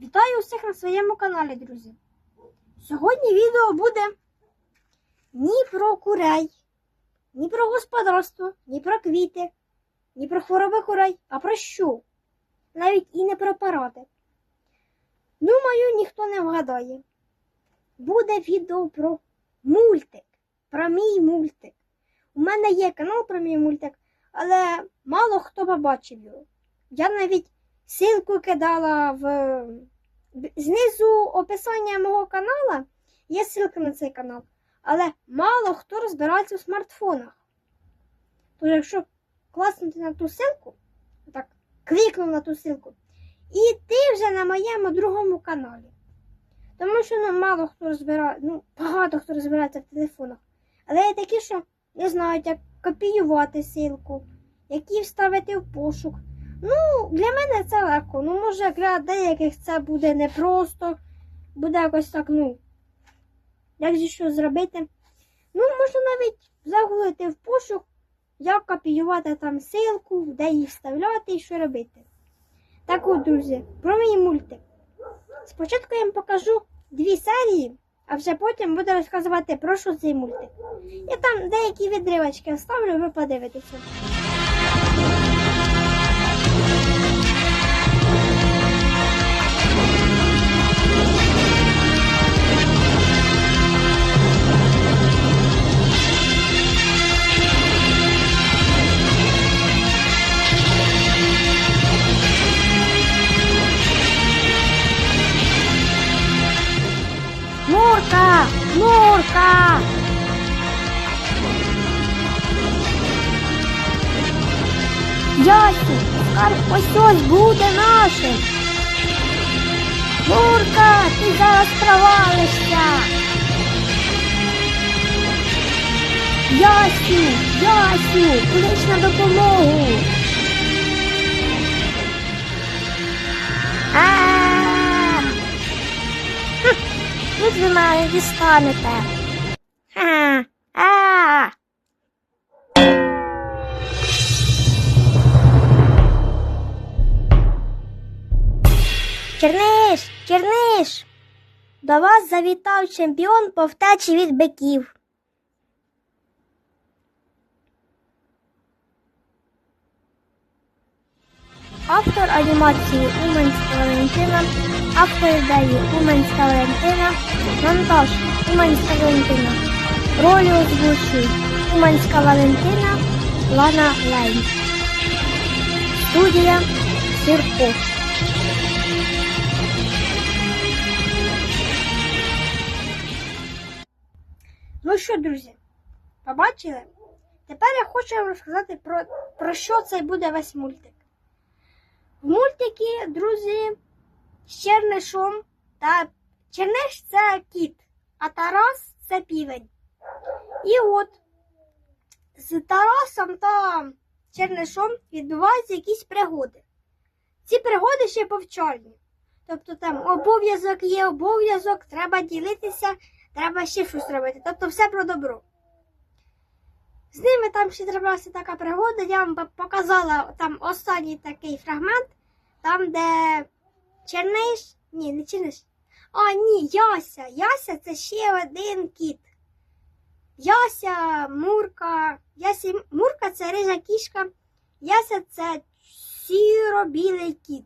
Вітаю усіх на своєму каналі, друзі. Сьогодні відео буде ні про курей, ні про господарство, ні про квіти, ні про хвороби курей, а про що? Навіть і не про паради. Думаю, ніхто не вгадає. Буде відео про мультик, про мій мультик. У мене є канал про мій мультик, але мало хто побачив його. Я навіть ссылку кидала в б- знизу описання мого каналу. Є ссылка на цей канал. Але мало хто розбирається у смартфонах. Тож, якщо класнути на ту ссылку, так, клікнув на ту ссылку, і ти вже на моєму другому каналі. Тому що ну, мало хто розбирає, ну, багато хто розбирається в телефонах. Але є такі, що не знають, як копіювати ссылку, які вставити в пошук. Ну, для мене це легко. Ну, може, для деяких це буде непросто, буде якось так, ну, як же що зробити. Ну, можна навіть загуглити в пошук, як копіювати там ссылку, де її вставляти і що робити. Так от, друзі, про мій мультик. Спочатку я вам покажу дві серії, а вже потім буду розказувати про що цей мультик. Я там деякі відривочки вставлю, ви подивитеся. Мурка! Ясі, скарб ось ось буде нашим. Мурка, ти зараз провалишся. Ясю, Ясю, клич на допомогу. Ви ж ви. А! А! Черниш, Черниш! До вас завітав чемпіон по втечі від биків. Автор анімації Уманська Валентина, автор ідеї Уманська Валентина, монтаж Уманська Валентина. Ролі озвучують Уманська Валентина, Лана Лейн. Студія Сірко. Ну що, друзі, побачили? Тепер я хочу вам розказати про, про що це буде весь мультик. В мультикі, друзі, з Чернишом та Черниш це кіт, а Тарас це півень. І от з Тарасом та Чернишом відбуваються якісь пригоди. Ці пригоди ще повчальні. Тобто там обов'язок є обов'язок, треба ділитися, треба ще щось робити. Тобто все про добро. З ними там ще трапилася така пригода, я вам показала там останній такий фрагмент, там, де Черниш, ні, не Черниш. А, ні, Яся. Яся це ще один кіт. Яся, Мурка. Яся, Мурка це рижа кішка. Яся це сіро-білий кіт.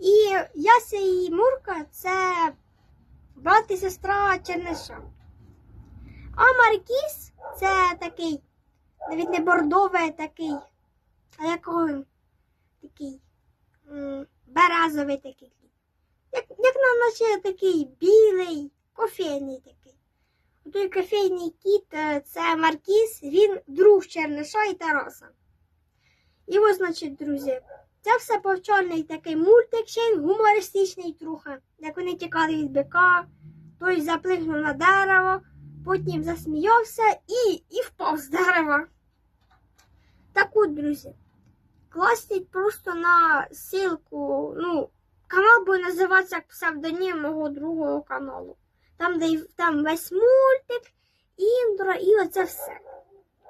І Яся і Мурка це брат і сестра Черниша. А Маркіс це такий, навіть не бордовий такий, а якого? Такий березовий такий. Як, як на наче такий білий, кофейний такий. Той кофейний кіт е, це Маркіс, він друг Черниша і Тараса. І ось, значить, друзі, це все повчальний такий мультик, ще й гумористичний трохи, як вони тікали від бика, той заплигнув на дерево, потім засміявся і, і впав з дерева. Так от, друзі, кластіть просто на ссылку, ну, канал буде називатися як псевдонім мого другого каналу. Там, де там весь мультик, інтро і оце все.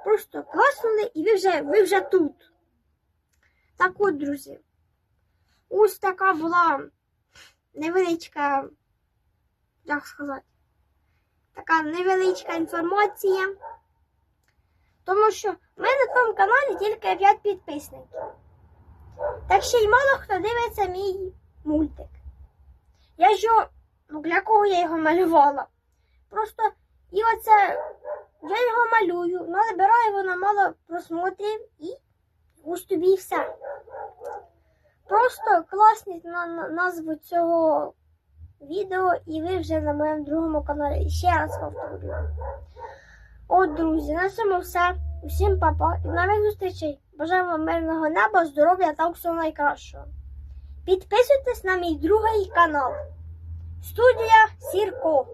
Просто класнули і ви вже, ви вже тут. Так от, друзі. Ось така була невеличка, як сказати, така невеличка інформація. Тому що в мене на тому каналі тільки 5 підписників. Так ще й мало хто дивиться мій мультик. Я його, ну для кого я його малювала? Просто і оце я його малюю, набираю воно мало просмотрів і ось тобі все. Просто класні на назву цього відео, і ви вже на моєму другому каналі. Ще раз повторюю. От, друзі, на цьому все. Усім папа і нових зустрічей. Бажаю вам мирного неба, здоров'я та всього найкращого. Підписуйтесь на мій другий канал. Студія Сірко.